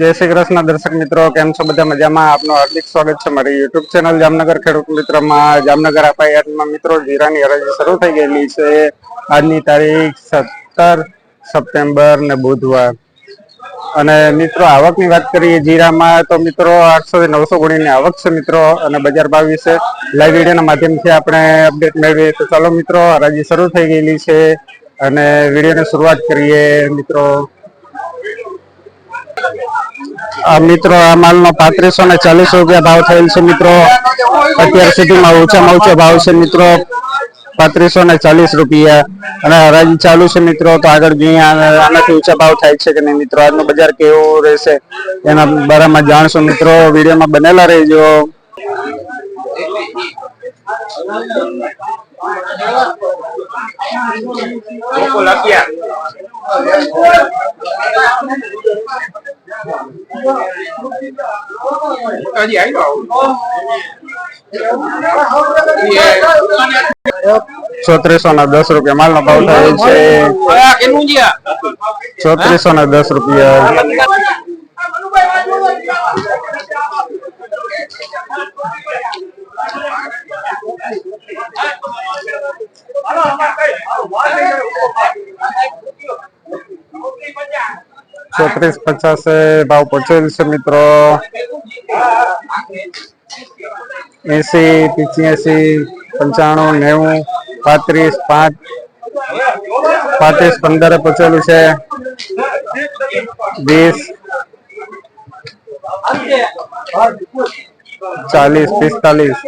જય શ્રી કૃષ્ણ દર્શક મિત્રો, કેમ છો બધા મજામાં? આપનું હાર્દિક સ્વાગત છે મારી યુટ્યુબ ચેનલ જામનગર ખેડૂત મિત્રમાં. જામનગર અપાયાતમાં મિત્રો, જીરાની હરાજી શરૂ થઈ ગયેલી છે. આજની તારીખ સત્તર સપ્ટેમ્બર ને બુધવાર. અને મિત્રો, આવકની વાત કરીએ જીરામાં, તો મિત્રો, આઠસો થી નવસો ગુણીની આવક છે મિત્રો, અને બજાર ભાવ વિશે લાઈવ વિડીયોના માધ્યમથી આપણે અપડેટ મેળવીએ. તો ચાલો મિત્રો, હરાજી શરૂ થઈ ગયેલી છે. અને વિડીયોની શરૂઆત કરીએ મિત્રો. મિત્રો, આ માલનો પાંત્રીસો ને ચાલીસ રૂપિયા ભાવ થયેલ છે મિત્રો. અત્યાર સુધીમાં ઓછામાં ઓછો ભાવ છે મિત્રો, પાંત્રીસો ને ચાલીસ રૂપિયા. અને હરાજી ચાલુ છે મિત્રો, તો આગળ જોઈએ આનાથી ઊંચા ભાવ થાય છે કે નહીં મિત્રો? આજનું બજાર કેવું રહેશે એના બારામાં જાણશો મિત્રો. વિડીયોમાં બનેલા રહેજો. ચોત્રીસો ના દસ રૂપિયા માલનો ભાવ થાય છે ચોત્રીસો ના દસ રૂપિયા ચોત્રીસ પચાસ ભાવ પહોંચેલ છે મિત્રો એસી પિચ્યાસી પંચાણું નેવું પાંત્રીસ પાંચ પાંત્રીસ પંદરે પહોંચેલું છે વીસ ચાલીસ પિસ્તાલીસ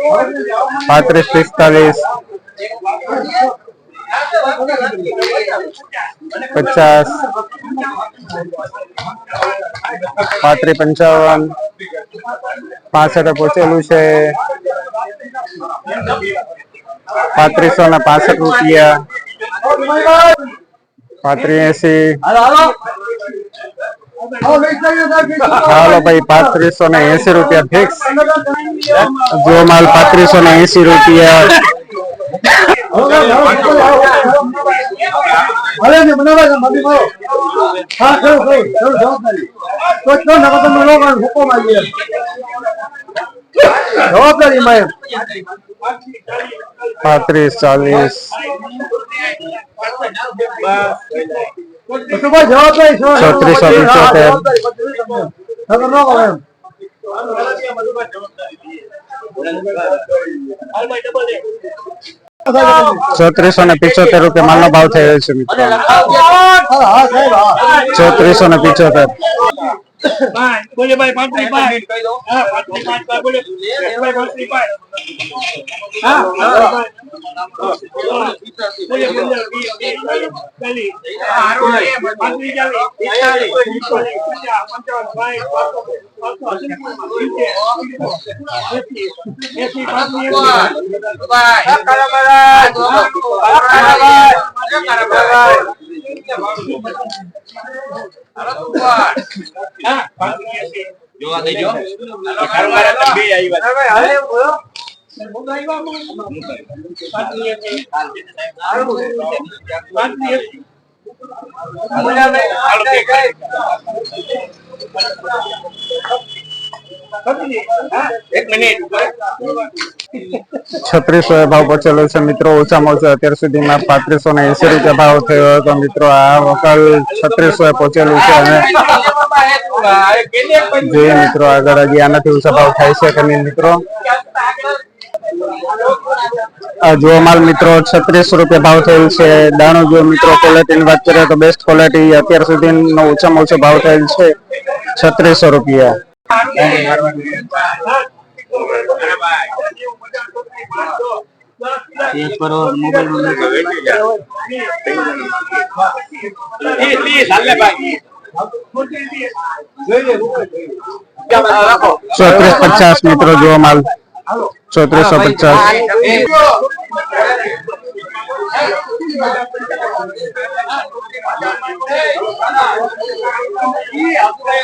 પાંત્રીસ પિસ્તાલીસ પચાસ પાંત્રીસ પંચાવન. પાસઠ પહોંચેલું છે. પાંત્રીસો ને પાસઠ રૂપિયા. પાત્રી એસી હાલો ભાઈ, પાંત્રીસો ને એસી રૂપિયા ફિક્સ જો માલ પાંત્રીસો ને એસી રૂપિયા. અરે ને બનાવા છે મમ્મી હા ખરું ખરું ખરું જવાબદારી તો જ તો નકર તમે લોકો પાંત્રીસ ચાલીસ જવાબદારી છો ચોત્રીસો પંચોતેર. નકર ન કરો એમ ચોત્રીસો ને પિચોતેર રૂપિયા માલનો ભાવ થયો છે મિત્રો. હા સાહેબ હા ચોત્રીસો ને પિચોતેર. બોલે ભાઈ પાંત્રીસ પાંચ હા પાંત્રીસ પાંચ ભાઈ બોલે. ભાઈ પાંત્રીસ પાંચ હા બોલે પાંત્રીસ ચાલીસ. પિસ્તાલીસ. પચાસ પંચાવન સાઠ પાંચસો જોવા દેજો પાંત્રીસ એસી પાંત્રીસ એસી એક મિનિટ છત્રીસો એ ભાવ પહોંચેલો છે. મિત્રો, ઓછામાં ઓછો અત્યાર સુધીમાં પાંત્રીસો ને એસી રૂપિયા ભાવ થયો હતો. મિત્રો, આ વકલ છત્રીસો એ પહોંચેલું છે અને જોઈએ મિત્રો, આગળ હજી આનાથી ઊંચા ભાવ થાય છે કે નહીં, મિત્રો? આ જો માલ, મિત્રો, છત્રીસો રૂપિયા ભાવ થયેલ છે. દાણો જો મિત્રો ક્વોલિટી ની વાત કરીએ તો બેસ્ટ ક્વોલિટી અત્યાર સુધીનો ઓછામાં ઓછો ભાવ થયેલ છે છત્રીસો રૂપિયા. ચોત્રીસ પચાસ મિત્રો જોવા માલ. ચોત્રીસો પચાસ. મારા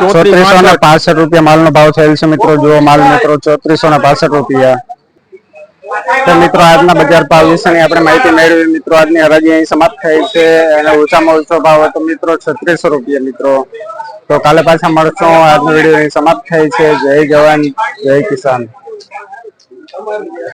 ચોત્રીસો પાસઠ રૂપિયા માલ નો ભાવ થયેલ છે મિત્રો. જુઓ માલ મિત્રો, ચોત્રીસો પાસઠ રૂપિયા. તો મિત્રો, આજના બજાર ભાવ વિશેની આપણે માહિતી મેળવી. મિત્રો, આજની હરાજી અહીં સમાપ્ત થઈ છે અને ઓછામાં ઓછો ભાવ હતો મિત્રો છત્રીસો રૂપિયા, મિત્રો. તો કાલે પાછા મળશું. આજનો વીડિયો અહીં સમાપ્ત થાય છે. જય જવાન, જય કિસાન.